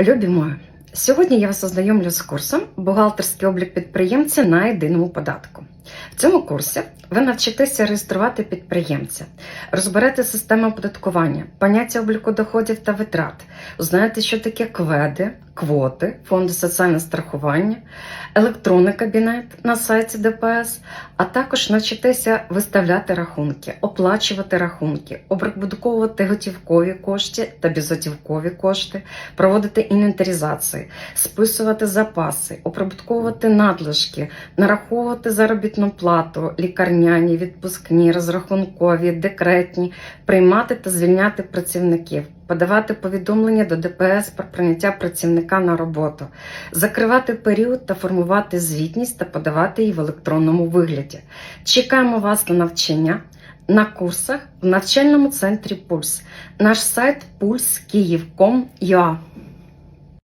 Любі мої, сьогодні я вас ознайомлю з курсом Бухгалтерський облік підприємця на єдиному податку. В цьому курсі ви навчитеся реєструвати підприємця, розберете систему оподаткування, поняття обліку доходів та витрат, узнаєте, що таке кведи, квоти, фонди соціального страхування, електронний кабінет на сайті ДПС, а також навчитеся виставляти рахунки, оплачувати рахунки, обрахунковувати готівкові кошти та безготівкові кошти, проводити інвентаризації, списувати запаси, оприбутковувати надлишки, нараховувати заробітну плату, лікарняні, відпускні, розрахункові, декретні, приймати та звільняти працівників, подавати повідомлення до ДПС про прийняття працівника на роботу, закривати період та формувати звітність та подавати її в електронному вигляді. Чекаємо вас на навчання. На курсах в навчальному центрі Пульс. Наш сайт pulskyiv.com.ua